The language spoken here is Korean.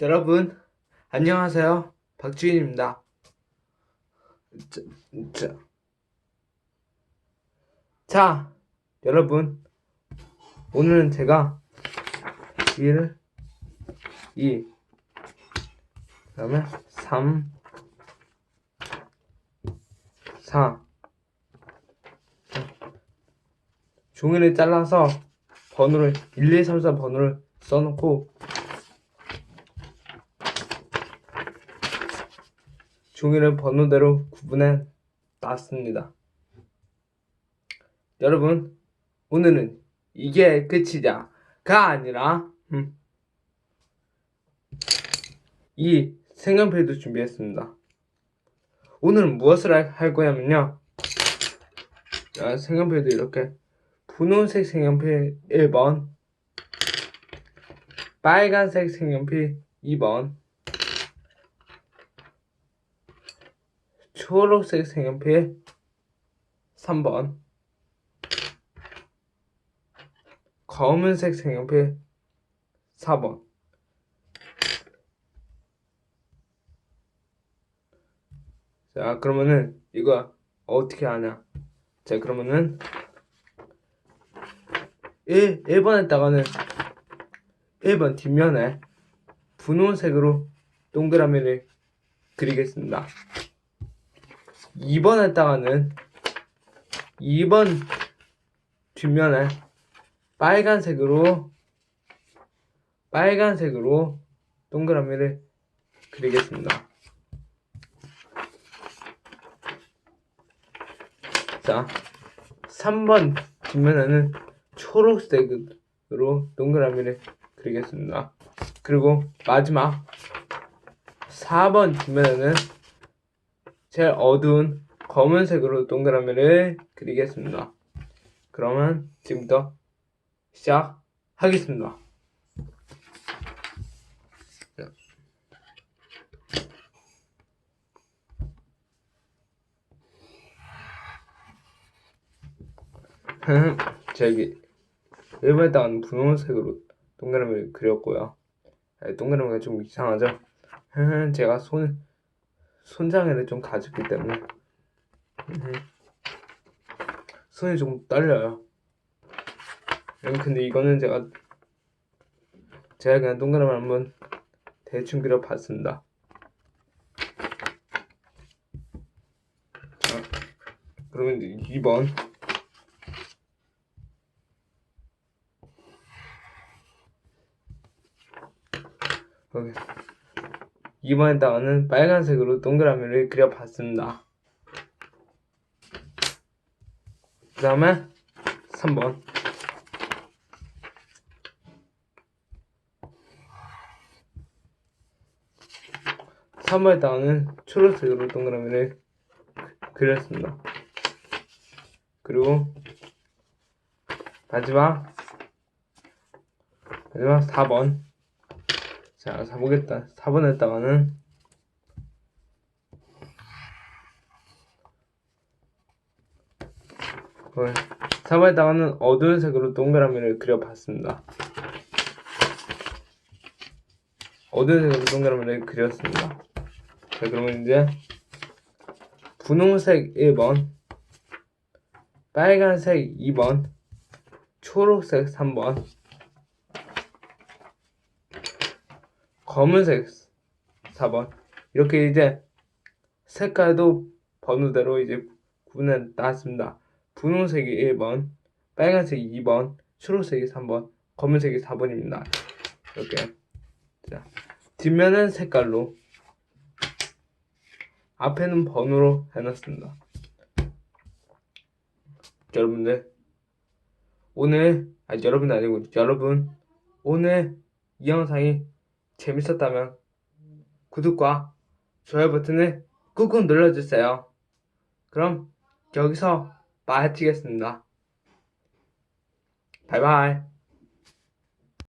여러분, 안녕하세요. 박주인입니다. 자, 자. 자, 여러분, 오늘은 제가 1, 2, 그 다음에 3, 4, 종이를 잘라서 번호를 1, 2, 3, 4 번호를 써놓고 종이를 번호대로 구분해 놨습니다. 여러분, 오늘은 이게 끝이자가 아니라 음, 이 색연필도 준비했습니다. 오늘은 무엇을 할, 할 거냐면요. 아, 색연필도 이렇게 분홍색 색연필 1번 빨간색 색연필 2번 초록색 색연필 3번. 검은색 색연필 4번. 자 그러면은 이거 어떻게 하냐? 자 그러면은 1, 1번에다가는 1번 뒷면에 분홍색으로 동그라미를 그리겠습니다 2번에다가는 2번 뒷면에 빨간색으로 빨간색으로 동그라미를 그리겠습니다. 자, 3번 뒷면에는 초록색으로 동그라미를 그리겠습니다. 그리고 마지막 4번 뒷면에는 제일 어두운 검은색으로 동그라미를 그리겠습니다. 그러면 지금부터 시작하겠습니다. 자. 저기 일본에다가는 분홍색으로 동그라미를 그렸고요. 아, 동그라미가 좀 이상하죠? 제가 손 손장애를 좀 가졌기 때문에 음, 손이 좀 떨려요. 음, 근데 이거는 제가 제가 그냥 동그라미 한번 대충 그려봤습니다. 자, 그러면 이제 2번 오케이. 2번에다가는 빨간색으로 동그라미를 그려봤습니다. 그 다음에 3번. 삼번에다가는 초록색으로 동그라미를 그- 그렸습니다. 그리고 마지막 마지막 4번 자, 사보겠다. 4번에다가는 어, 4번에다가는 어두운 색으로 동그라미를 그려봤습니다. 어두운 색으로 동그라미를 그렸습니다. 자, 그러면 이제 분홍색 1번, 빨간색 2번, 초록색 3번, 검은색 4번 이렇게 이제 색깔도 번호대로 이제 구분해 놨습니다. 분홍색이 1번, 빨간색이 2번, 초록색이 3번, 검은색이 4번입니다. 이렇게 자, 뒷면은 색깔로 앞에는 번호로 해놨습니다. 여러분들 오늘 아니 여러분 아니고 여러분 오늘 이 영상이 재밌었다면 구독과 좋아요 버튼을 꾹꾹 눌러주세요. 그럼 여기서 마치겠습니다. 바이바이.